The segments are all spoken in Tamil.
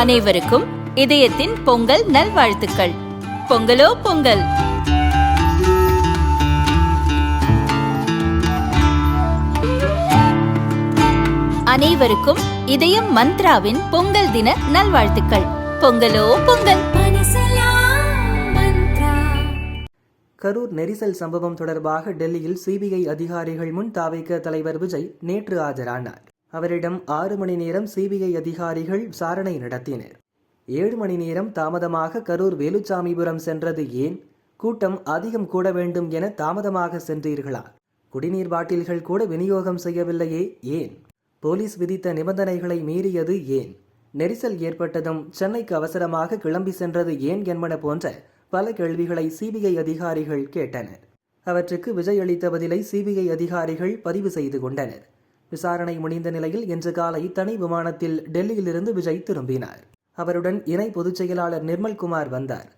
அனைவருக்கும் இதயத்தின் பொங்கல் நல்வாழ்த்துக்கள். பொங்கலோ பொங்கல். அனைவருக்கும் இதயம் மந்த்ராவின் பொங்கல் தின நல்வாழ்த்துக்கள். பொங்கலோ பொங்கல். கரூர் நெரிசல் சம்பவம் தொடர்பாக டெல்லியில் சிபிஐ அதிகாரிகள் முன் தாவைக்க தலைவர் விஜய் நேற்று ஆஜரானார். அவரிடம் ஆறு மணி நேரம் சிபிஐ அதிகாரிகள் விசாரணை நடத்தினர். ஏழு மணி நேரம் தாமதமாக கரூர் வேலுச்சாமிபுரம் சென்றது ஏன்? கூட்டம் அதிகம் கூட வேண்டும் என தாமதமாக சென்றீர்களா? குடிநீர் பாட்டில்கள் கூட விநியோகம் செய்யவில்லையே ஏன்? போலீஸ் விதித்த நிபந்தனைகளை மீறியது ஏன்? நெரிசல் ஏற்பட்டதும் சென்னைக்கு அவசரமாக கிளம்பி சென்றது ஏன் என்பன போன்ற பல கேள்விகளை சிபிஐ அதிகாரிகள் கேட்டனர். அவற்றுக்கு விஜய் அளித்த பதிலை சிபிஐ அதிகாரிகள் பதிவு செய்து கொண்டனர். விசாரணை முடிந்த நிலையில் இன்று காலை தனி விமானத்தில் டெல்லியிலிருந்து விஜய் திரும்பினார். அவருடன் இணை பொதுச் செயலாளர் நிர்மல்குமார் வந்தார்.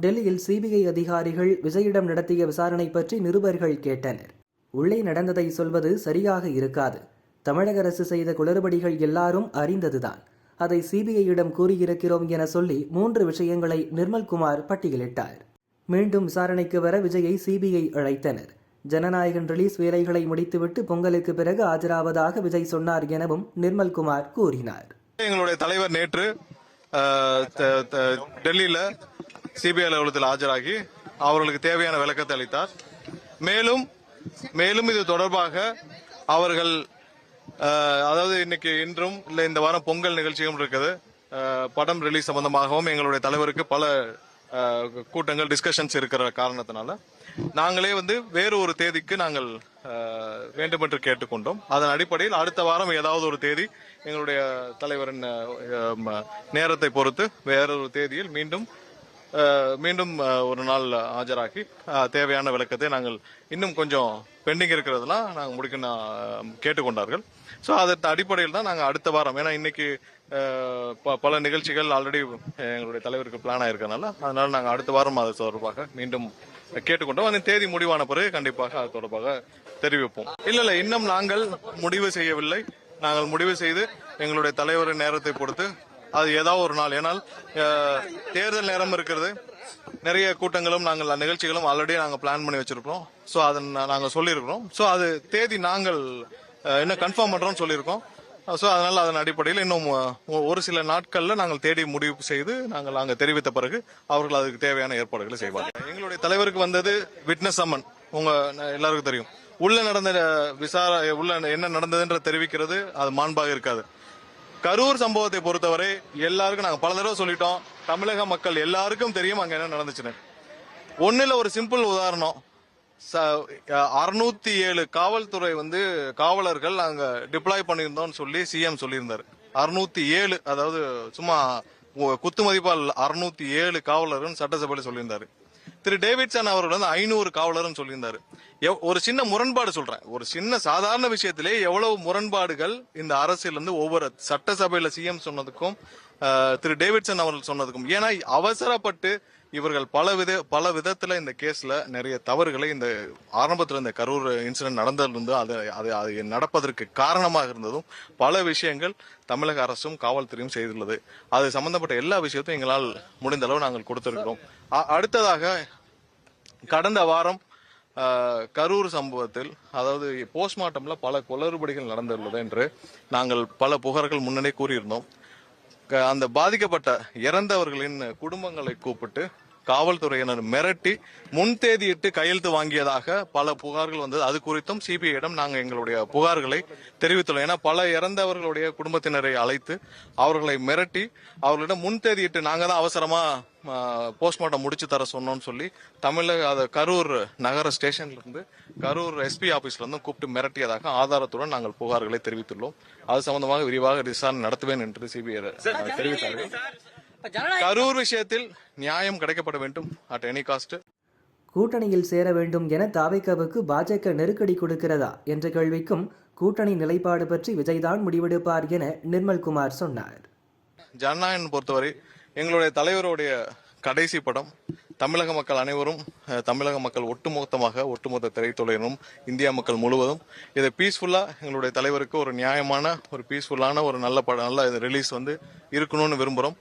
டெல்லியில் சிபிஐ அதிகாரிகள் விஜயிடம் நடத்திய விசாரணை பற்றி நிருபர்கள் கேட்டனர். உள்ளே நடந்ததை சொல்வது சரியாக இருக்காது. தமிழக அரசு செய்த குளறுபடிகள் எல்லாரும் அறிந்ததுதான். அதை சிபிஐயிடம் கூறியிருக்கிறோம் என சொல்லி மூன்று விஷயங்களை நிர்மல்குமார் பட்டியலிட்டார். மீண்டும் விசாரணைக்கு வர விஜயை சிபிஐ அழைத்தனர். ஜனநாயகன் ரிலீஸ் வேலைகளை முடித்துவிட்டு பொங்கலுக்கு பிறகு ஆஜராவதாக விஜய் சொன்னார் எனவும் நிர்மல்குமார் கூறினார். எங்களுடைய தலைவர் நேற்று த- த- டெல்லியில சிபிஐ அலுவலகத்தில் ஆஜராகி அவர்களுக்கு தேவையான விளக்கத்தை அளித்தார். மேலும் மேலும் இது தொடர்பாக அவர்கள் அதாவது இன்னைக்கு இன்றும் இல்லை இந்த வாரம் பொங்கல் நிகழ்ச்சியும் இருக்குது. படம் ரிலீஸ் சம்பந்தமாகவும் எங்களுடைய தலைவருக்கு பல கூட்டங்கள் டிஸ்கஷன்ஸ் இருக்கிற காரணத்தினால. நாங்களே வந்து வேறு ஒரு தேதிக்கு நாங்கள் வேண்டும் வேண்டுமென்று கேட்டுக்கொண்டோம். அதன் அடிப்படையில் அடுத்த வாரம் ஏதாவது ஒரு தேதி எங்களுடைய தலைவரின் நேரத்தை பொறுத்து வேறொரு தேதியில் மீண்டும் மீண்டும் ஒரு நாள் ஆஜராக்கி தேவையான விளக்கத்தை நாங்கள் இன்னும் கொஞ்சம் பெண்டிங் இருக்கிறதெல்லாம் நாங்கள் முடிக்க நான் கேட்டுக்கொண்டார்கள். ஸோ அதன் அடிப்படையில் தான் நாங்கள் அடுத்த வாரம் ஏன்னா இன்னைக்கு ப- பல நிகழ்ச்சிகள் ஆல்ரெடி எங்களுடைய தலைவருக்கு பிளான் ஆயிருக்கனால அதனால நாங்கள் அடுத்த வாரம் அது தொடர்பாக மீண்டும் கேட்டுக்கொண்டோம் அந்த தேதி முடிவான பிறகு கண்டிப்பாக அது தொடர்பாக தெரிவிப்போம். இல்ல இல்ல இன்னும் நாங்கள் முடிவு செய்யவில்லை. நாங்கள் முடிவு செய்து எங்களுடைய தலைவரின் நேரத்தை பொறுத்து அது ஏதாவது ஒரு நாள். ஏனால் தேர்தல் நேரம் இருக்கிறது. நிறைய கூட்டங்களும் நாங்கள் நிகழ்ச்சிகளும் ஆல்ரெடி நாங்கள் பிளான் பண்ணி வச்சிருக்கிறோம். ஸோ அதை நாங்கள் சொல்லியிருக்கிறோம். ஸோ அது தேதி நாங்கள் என்ன கன்ஃபார்ம் பண்றோம்னு சொல்லியிருக்கோம். ஸோ அதனால் அதன் அடிப்படையில் இன்னும் ஒரு சில நாட்களில் நாங்கள் தேடி முடிவு செய்து நாங்கள் அங்கே தெரிவித்த பிறகு அவர்கள் அதுக்கு தேவையான ஏற்பாடுகளை செய்வார்கள். எங்களுடைய தலைவருக்கு வந்தது விட்னஸ் சம்மன் உங்க ந- எல்லாருக்கும் தெரியும். உள்ள நடந்த விசார உள்ள என்ன நடந்ததுன்ற தெரிவிக்கிறது அது மாண்பாக இருக்காது. கரூர் சம்பவத்தை பொறுத்தவரை எல்லாருக்கும் நாங்கள் பல தடவை சொல்லிட்டோம். தமிழக மக்கள் எல்லாருக்கும் தெரியும் அங்கே என்ன நடந்துச்சுன்னு. ஒன்றில் ஒரு சிம்பிள் உதாரணம். அறுநூத்தி ஏழு காவல்துறை வந்து காவலர்கள் அங்க டிப்ளாய் பண்ணியிருந்தோம்னு சொல்லி சிஎம் சொல்லியிருந்தாரு. அறுநூத்தி ஏழு அதாவது சும்மா குத்து மதிப்பால் அறுநூத்தி ஏழு காவலர்கள் சட்டசபையில் சொல்லியிருந்தாரு. திரு டேவிட்சன் அவர்கள் வந்து ஐநூறு காவலர்னு சொல்லியிருந்தாரு. எவ்- ஒரு சின்ன முரண்பாடு சொல்றேன். ஒரு சின்ன சாதாரண விஷயத்திலே எவ்வளவு முரண்பாடுகள் இந்த அரசியல் வந்து ஒவ்வொரு சட்டசபையில சிஎம் சொன்னதுக்கும் திரு டேவிட்சன் அவர்கள் சொன்னதுக்கும் ஏன்னா அவசரப்பட்டு இவர்கள் பல வித பல விதத்துல இந்த கேஸ்ல நிறைய தவறுகளை இந்த ஆரம்பத்துல இந்த கரூர் இன்சிடென்ட் நடந்திருந்து அது அது அது நடப்பதற்கு காரணமாக இருந்ததும் பல விஷயங்கள் தமிழக அரசும் காவல்துறையும் செய்துள்ளது. அது சம்பந்தப்பட்ட எல்லா விஷயத்தையும் எங்களால் முடிந்த அளவு நாங்கள் கொடுத்திருக்கிறோம். அடுத்ததாக கடந்த வாரம் கரூர் சம்பவத்தில் அதாவது போஸ்ட்மார்ட்டம்ல பல குளறுபடிகள் நடந்துள்ளது என்று நாங்கள் பல புகார்கள் முன்னரே கூறியிருந்தோம். அந்த பாதிக்கப்பட்ட இறந்தவர்களின் குடும்பங்களை கூப்பிட்டு காவல்துறையினர் மிரட்டி முன்தேதியிட்டு கையெழுத்து வாங்கியதாக பல புகார்கள் வந்தது. அது குறித்தும் சிபிஐயிடம் நாங்கள் எங்களுடைய புகார்களை தெரிவித்துள்ளோம். ஏன்னா பல இறந்தவர்களுடைய குடும்பத்தினரை அழைத்து அவர்களை மிரட்டி அவர்களிடம் முன்தேதியிட்டு நாங்க தான் அவசரமா போஸ்ட்மார்ட்டம் முடிச்சு தர சொன்னோம்னு சொல்லி தமிழக அது கரூர் நகர ஸ்டேஷன்ல இருந்து கரூர் எஸ்பி ஆபீஸ்ல இருந்து கூப்பிட்டு மிரட்டியதாக ஆதாரத்துடன் நாங்கள் புகார்களை தெரிவித்துள்ளோம். அது சம்பந்தமாக விரிவாக விசாரணை நடத்துவேன் என்று சிபிஐ தெரிவித்தார்கள். கரூர் விஷயத்தில் நியாயம் கிடைக்கப்பட வேண்டும் அட் எனி காஸ்ட் கூட்டணியில் சேர வேண்டும் என தாவேக்காவுக்கு பாஜக நெருக்கடி கொடுக்கிறதா என்ற கேள்விக்கும் கூட்டணி நிலைப்பாடு பற்றி விஜய்தான் முடிவெடுப்பார் என நிர்மல்குமார் சொன்னார். ஜனநாயகன் பொறுத்தவரை எங்களுடைய தலைவருடைய கடைசி படம். தமிழக மக்கள் அனைவரும் தமிழக மக்கள் ஒட்டுமொத்தமாக ஒட்டுமொத்த திரைத்துறையினரும் இந்தியா மக்கள் முழுவதும் இதை பீஸ்ஃபுல்லா எங்களுடைய தலைவருக்கு ஒரு நியாயமான ஒரு பீஸ்ஃபுல்லான ஒரு நல்ல படம் நல்ல ரிலீஸ் வந்து இருக்கணும்னு விரும்புறோம்.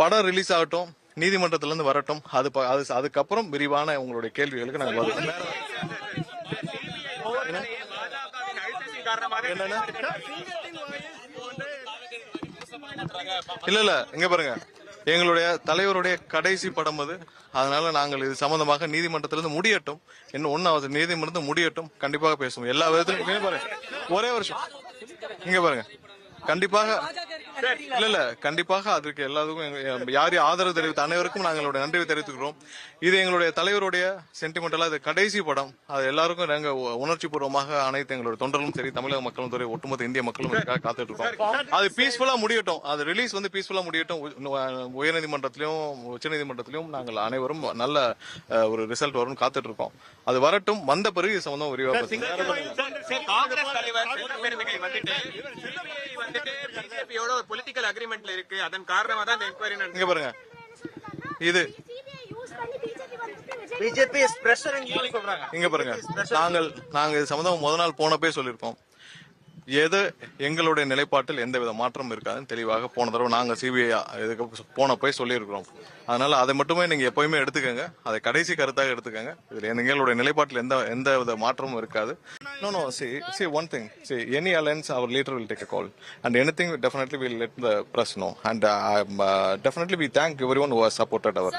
படம் ரிலீஸ் ஆகட்டும் நீதிமன்றத்துல இருந்து வரட்டும் அது ப- அது அதுக்கப்புறம் விரிவான உங்களுடைய கேள்விகளுக்கு நாங்கள் வருவோம் என்னன்னா? இல்ல இல்ல இங்க பாருங்க எங்களுடைய தலைவருடைய கடைசி படம் அது அதனால நாங்கள் இது சம்பந்தமாக நீதிமன்றத்திலிருந்து முடியட்டும் இன்னும் ஒன்னாவது நீதிமன்றம் முடியட்டும் கண்டிப்பாக பேசுவோம் எல்லா விதத்திலும் ஒரே வருஷம் இங்க பாருங்க கண்டிப்பாக இல்ல இல்ல கண்டிப்பாக அதற்கு எல்லாத்துக்கும் யார் ஆதரவு தெரிவித்த அனைவருக்கும் நாங்களுடைய நன்றி தெரிவித்துக்கிறோம் இது எங்களுடைய தலைவருடைய சென்டிமெண்டலா இது கடைசி படம் அது எல்லாருக்கும் நாங்க உணர்ச்சி பூர்வமாக அனைத்து எங்களுடைய தொண்டர்களும் சரி தமிழக மக்களும் சரி ஒட்டுமொத்த இந்திய மக்களும் காத்துட்டு இருக்கோம் அது பீஸ்ஃபுல்லா முடியட்டும் அது ரிலீஸ் வந்து பீஸ்ஃபுல்லா முடியட்டும் உயர்நீதிமன்றத்திலும் உச்சநீதிமன்றத்திலும் நாங்கள் அனைவரும் நல்ல ஒரு ரிசல்ட் வரும்னு காத்துட்டு இருக்கோம் அது வரட்டும் வந்த பிறகு சம்பந்தம் விரிவாக. காங்கிரஸ் தலைவர் வந்துட்டு வந்துட்டு பிஜேபியோட ஒரு பொலிட்டிக்கல் அக்ரிமெண்ட்ல இருக்கு. அதன் காரணமா தான் இந்த என்கொயரி நடந்து இங்க பாருங்க. இது பிஜேபி இஸ் பிரஷரிங் சொல்றாங்க. இங்க பாருங்க. நாங்கள் நாங்க இது சம்பந்தம் முத நாள் போனப்பே சொல்லியிருக்கோம் எது எங்களுடைய நிலைப்பாட்டில் எந்த வித மாற்றம் இருக்காதுன்னு தெளிவாக போன தடவை நாங்கள் சிபிஐ இதுக்கு போனப்போ சொல்லியிருக்கிறோம். அதனால அதை மட்டுமே நீங்க எப்பயுமே எடுத்துக்கோங்க. அதை கடைசி கருத்தாக எடுத்துக்கோங்க. இதுல எங்களுடைய நிலைப்பாட்டில் எந்த எந்த வித மாற்றமும் இருக்காது. No no see see one thing see any alliance our leader will take a call and anything definitely will let the press know and definitely we thank everyone who supported our